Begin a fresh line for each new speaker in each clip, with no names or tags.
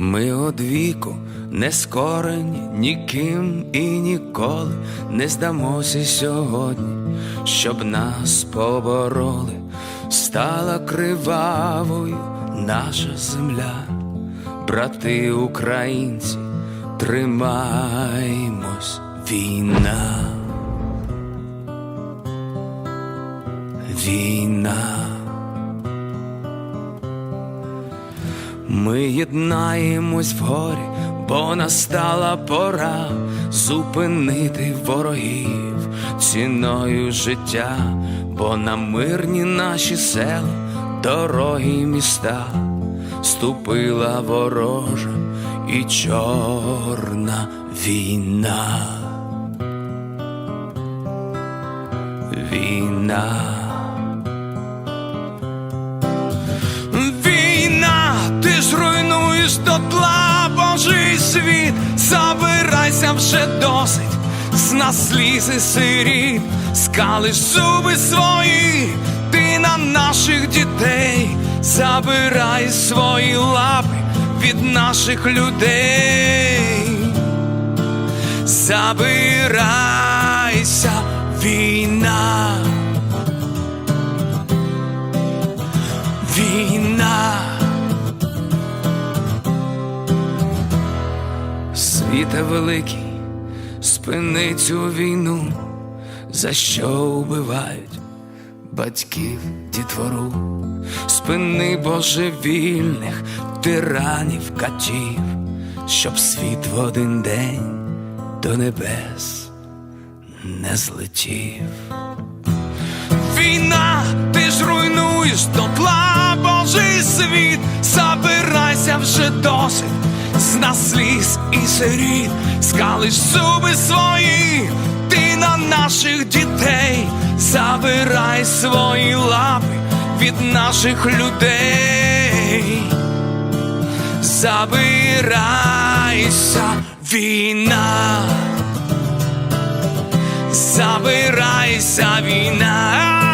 Ми одвіку не скорені ніким і ніколи не здамося сьогодні, щоб нас побороли, стала кривавою наша земля, брати українці, тримаймось війна. Війна. Ми єднаємось в горі, бо настала пора зупинити ворогів ціною життя, бо на мирні наші села, дороги й міста ступила ворожа і чорна. Війна. Війна, руйнуєш дотла Божий світ, забирайся вже досить, з нас слізи сиріт, скалиш зуби свої, ти на наших дітей, забирай свої лапи від наших людей, забирайся. Війна. Світе великий, спини цю війну, за що вбивають батьків дітвору, спини божевільних тиранів катів, щоб світ в один день до небес не злетів. Війна, ти ж руйнуєш дотла Божий світ, забирайся вже досить, з нас сліз і сиріт, скалиш зуби свої, ти на наших дітей, забирай свої лапи від наших людей, забирайся, війна. Забирайся, війна,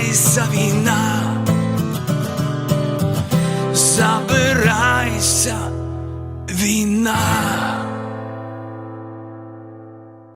забирайся, війна, забирайся.